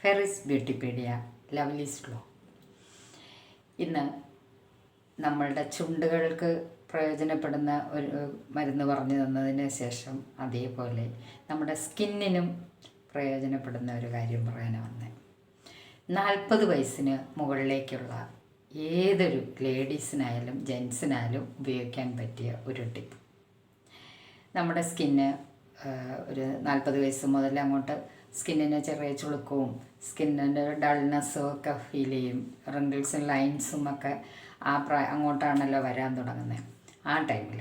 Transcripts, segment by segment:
ഫെറിസ് ബ്യൂട്ടിപീഡിയ lovely slow ഇന്ന് നമ്മളുടെ ചുണ്ടുകൾക്ക് പ്രയോജനപ്പെടുന്ന ഒരു മരുന്ന് പറഞ്ഞു തന്നതിന് ശേഷം അതേപോലെ നമ്മുടെ സ്കിന്നിനും പ്രയോജനപ്പെടുന്ന ഒരു കാര്യം പറയാനാണ് വന്നത് നാൽപ്പത് വയസ്സിന് മുകളിലേക്കുള്ള ഏതൊരു ലേഡീസിനായാലും ജെൻസിനായാലും ഉപയോഗിക്കാൻ പറ്റിയ ഒരു ടിപ്പ്. നമ്മുടെ സ്കിന്ന് ഒരു നാൽപ്പത് വയസ്സ് മുതൽ അങ്ങോട്ട് സ്കിന്നിന് ചെറിയ ചുളുക്കവും സ്കിന്നിന്റെ ഡൾനെസ്സും ഒക്കെ ഫീൽ ചെയ്യും. റിങ്കിൾസും ലൈൻസും ഒക്കെ ആ പ്രായ അങ്ങോട്ടാണല്ലോ വരാൻ തുടങ്ങുന്നത് ആ ടൈമിൽ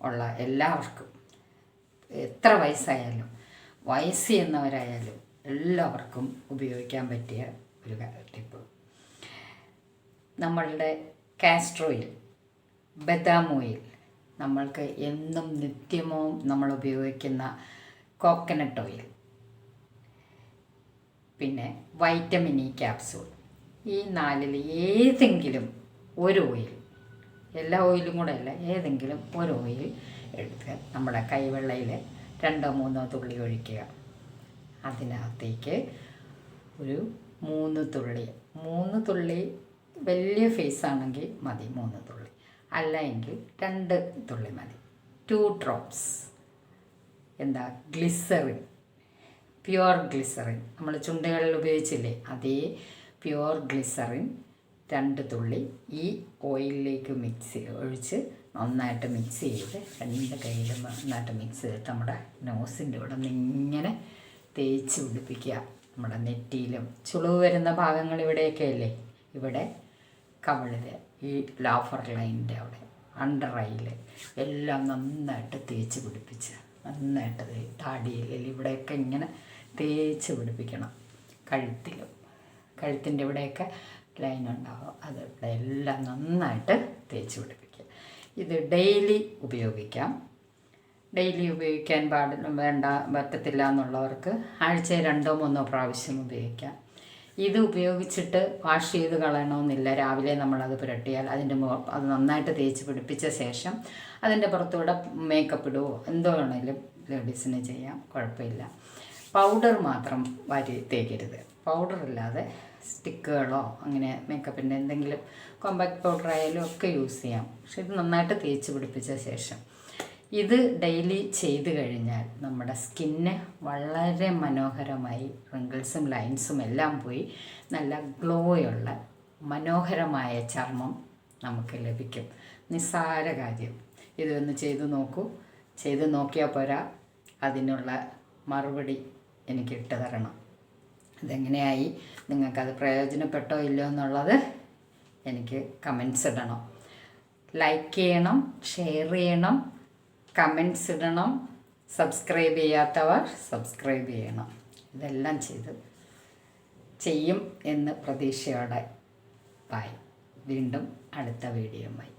ഉള്ള എല്ലാവർക്കും എത്ര വയസ്സായാലും വയസ്സ് എന്നവരായാലും എല്ലാവർക്കും ഉപയോഗിക്കാൻ പറ്റിയ ഒരു ടിപ്പ്. നമ്മളുടെ കാസ്ട്രോയിൽ ബദാം ഓയിൽ നമ്മൾക്ക് എന്നും നിത്യമോ നമ്മൾ ഉപയോഗിക്കുന്ന കോക്കനട്ട് ഓയിൽ പിന്നെ വൈറ്റമിൻ ഇ ക്യാപ്സൂൾ ഈ നാലിൽ ഏതെങ്കിലും ഒരു ഓയിൽ എല്ലാ ഓയിലും കൂടെ അല്ല ഏതെങ്കിലും ഒരു ഓയിൽ എടുത്ത് നമ്മുടെ കൈവെള്ളയിൽ രണ്ടോ മൂന്നോ തുള്ളി ഒഴിക്കുക. അതിനകത്തേക്ക് ഒരു മൂന്ന് തുള്ളി മൂന്ന് തുള്ളി വലിയ ഫേസ് ആണെങ്കിൽ മതി മൂന്ന് തുള്ളി. അല്ല എങ്കിൽ രണ്ട് തുള്ളി മതി. ടു ഡ്രോപ്സ് എന്താ? ഗ്ലിസറിൻ പ്യുവർ ഗ്ലിസറിൻ നമ്മൾ ചുണ്ടുകളിൽ ഉപയോഗിച്ചില്ലേ? അതേ പ്യുവർ ഗ്ലിസറിൻ രണ്ട് തുള്ളി ഈ ഓയിലിലേക്ക് മിക്സ് ഒഴിച്ച് നന്നായിട്ട് മിക്സ് ചെയ്ത് രണ്ട് കയ്യിലും നന്നായിട്ട് മിക്സ് ചെയ്തിട്ട് നമ്മുടെ നോസിന്റെ ഇവിടെ നിന്ന് ഇങ്ങനെ തേച്ച് പിടിപ്പിക്കുക. നമ്മുടെ നെറ്റിയിലും ചുളിവ് വരുന്ന ഭാഗങ്ങൾ ഇവിടെയൊക്കെ അല്ലേ? ഇവിടെ കവളിൽ ഈ ലാഫർ ലൈനിന്റെ അവിടെ അണ്ടർ ഐയിൽ എല്ലാം നന്നായിട്ട് തേച്ച് പിടിപ്പിച്ച് നന്നായിട്ട് താടിയിൽ ഇവിടെയൊക്കെ ഇങ്ങനെ തേച്ച് പിടിപ്പിക്കണം. കഴുത്തിലും കഴുത്തിന്റെ ഇവിടെയൊക്കെ ലൈൻ ഉണ്ടാവും. അത് ഇവിടെ എല്ലാം നന്നായിട്ട് തേച്ച് പിടിപ്പിക്കുക. ഇത് ഡെയിലി ഉപയോഗിക്കാം. ഡെയിലി ഉപയോഗിക്കാൻ പാടില്ല വേണ്ട പറ്റത്തില്ല എന്നുള്ളവർക്ക് ആഴ്ചയിൽ രണ്ടോ മൂന്നോ പ്രാവശ്യം ഉപയോഗിക്കാം. ഇത് ഉപയോഗിച്ചിട്ട് വാഷ് ചെയ്ത് കളയണമെന്നില്ല. രാവിലെ നമ്മളത് പുരട്ടിയാൽ അതിന്റെ അത് നന്നായിട്ട് തേച്ച് പിടിപ്പിച്ച ശേഷം അതിന്റെ പുറത്തൂടെ മേക്കപ്പ് ഇടുവോ എന്തോ വേണമെങ്കിലും ലേഡീസിന് ചെയ്യാം കുഴപ്പമില്ല. പൗഡർ മാത്രം വാരി തേക്കരുത്. പൗഡർ ഇല്ലാതെ സ്റ്റിക്കുകളോ അങ്ങനെ മേക്കപ്പിന്റെ എന്തെങ്കിലും കോമ്പാക്ട് പൗഡർ ആയാലും ഒക്കെ യൂസ് ചെയ്യാം. പക്ഷെ ഇത് നന്നായിട്ട് തേച്ച് പിടിപ്പിച്ച ശേഷം ഇത് ഡെയിലി ചെയ്തു കഴിഞ്ഞാൽ നമ്മുടെ സ്കിന്ന് വളരെ മനോഹരമായി റിങ്കിൾസും ലൈൻസും എല്ലാം പോയി നല്ല ഗ്ലോയുള്ള മനോഹരമായ ചർമ്മം നമുക്ക് ലഭിക്കും. നിസ്സാര കാര്യം. ഇതൊന്ന് ചെയ്തു നോക്കൂ. ചെയ്ത് നോക്കിയാൽ പോരാ. അതിനുള്ള മറുപടി എനിക്ക് ഇട്ട് തരണം. അതെങ്ങനെയായി നിങ്ങൾക്കത് പ്രയോജനപ്പെട്ടോ ഇല്ലയോ എന്നുള്ളത് എനിക്ക് കമൻസ് ഇടണം. ലൈക്ക് ചെയ്യണം ഷെയർ ചെയ്യണം. കമൻസ് ഇടണം. സബ്സ്ക്രൈബ് ചെയ്യാത്തവർ സബ്സ്ക്രൈബ് ചെയ്യണം. ഇതെല്ലാം ചെയ്ത് ചെയ്യും എന്ന് പ്രതീക്ഷയോടെ. ബൈ വീണ്ടും അടുത്ത വീഡിയോയുമായി